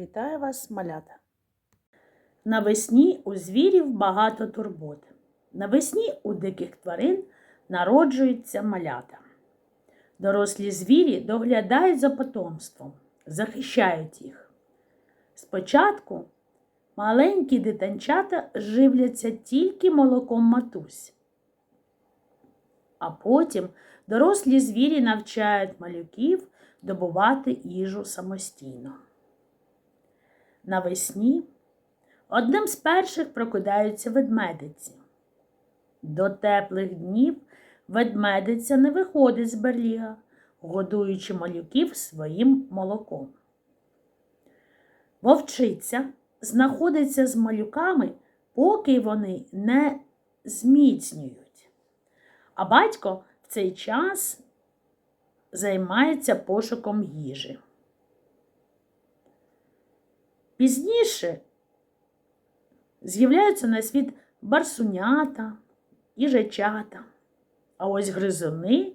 Вітаю вас, малята! Навесні у звірів багато турбот. Навесні у диких тварин народжуються малята. Дорослі звірі доглядають за потомством, захищають їх. Спочатку маленькі дитинчата живляться тільки молоком матусь. А потім дорослі звірі навчають малюків добувати їжу самостійно. Навесні одним з перших прокидаються ведмедиці. До теплих днів ведмедиця не виходить з берліга, годуючи малюків своїм молоком. Вовчиця знаходиться з малюками, поки вони не зміцнюють. А батько в цей час займається пошуком їжі. Пізніше з'являються на світ барсунята, їжачата, а ось гризуни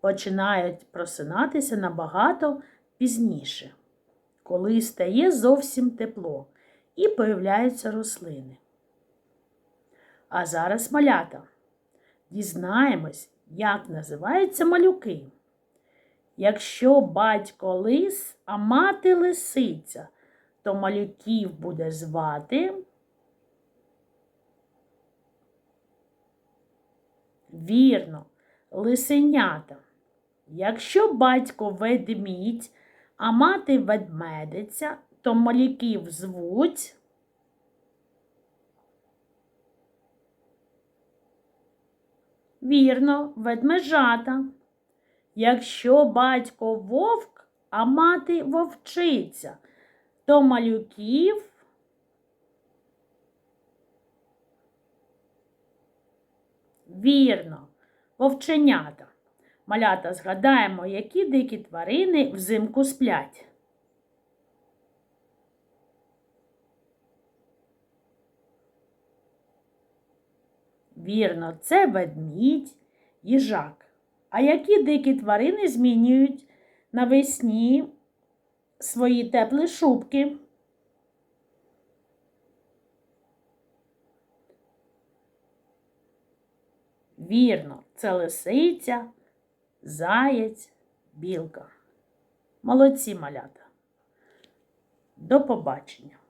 починають просинатися набагато пізніше, коли стає зовсім тепло і появляються рослини. А зараз малята. Дізнаємось, як називаються малюки. Якщо батько лис, а мати лисиця, то малюків буде звати. Вірно, лисенята. Якщо батько ведмідь, а мати ведмедиця, то малюків звуть. Вірно, ведмежата. Якщо батько вовк, а мати вовчиця, то малюків вірно, вовченята. Малята згадаємо, які дикі тварини взимку сплять. Вірно, це ведмідь, їжак. А які дикі тварини змінюють навесні свої теплі шубки? Вірно, це лисиця, заєць, білка. Молодці малята. До побачення!